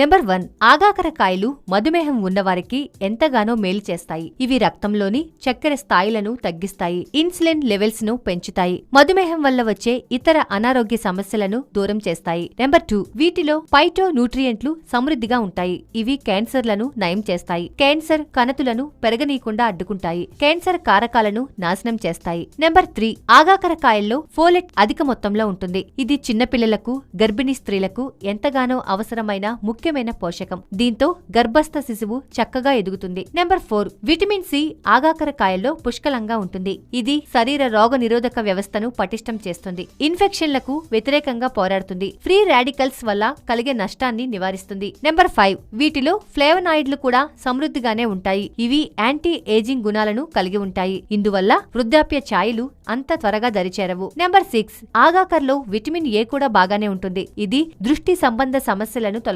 Number one ఆగాకర కాయలు మధుమేహం ఉన్నవారికి ఎంతగానో మేలు చేస్తాయి. ఇవి రక్తంలోని చక్కెర స్థాయిలను తగ్గిస్తాయి. ఇన్సులిన్ లెవెల్స్ను పెంచుతాయి. మధుమేహం వల్ల వచ్చే ఇతర అనారోగ్య సమస్యలను దూరం చేస్తాయి. నెంబర్ టూ వీటిలో పైటో న్యూట్రియంట్లు సమృద్ధిగా ఉంటాయి. ఇవి క్యాన్సర్లను నయం చేస్తాయి. క్యాన్సర్ కణతులను పెరగనీయకుండా అడ్డుకుంటాయి. క్యాన్సర్ కారకాలను నాశనం చేస్తాయి. నెంబర్ త్రీ ఆగాకర కాయల్లో ఫోలెట్ అధిక మొత్తంలో ఉంటుంది. ఇది చిన్నపిల్లలకు గర్భిణీ స్త్రీలకు ఎంతగానో అవసరమైన ముఖ్యమైన పోషకం. దీంతో గర్భస్థ శిశువు చక్కగా ఎదుగుతుంది. నెంబర్ ఫోర్ విటమిన్ సి ఆగాకర కాయల్లో పుష్కలంగా ఉంటుంది. ఇది శరీర రోగ నిరోధక వ్యవస్థను పటిష్టం చేస్తుంది. ఇన్ఫెక్షన్లకు వ్యతిరేకంగా పోరాడుతుంది. ఫ్రీ రాడికల్స్ వల్ల కలిగే నష్టాన్ని నివారిస్తుంది. నెంబర్ ఫైవ్ వీటిలో ఫ్లేవనాయిడ్లు కూడా సమృద్ధిగానే ఉంటాయి. ఇవి యాంటీ ఏజింగ్ గుణాలను కలిగి ఉంటాయి. ఇందువల్ల వృద్ధాప్య ఛాయలు అంత త్వరగా దరిచేరవు. నెంబర్ సిక్స్ ఆగాకర్లో విటమిన్ ఏ కూడా బాగానే ఉంటుంది. ఇది దృష్టి సంబంధ సమస్యలను తొలగిస్తుంది.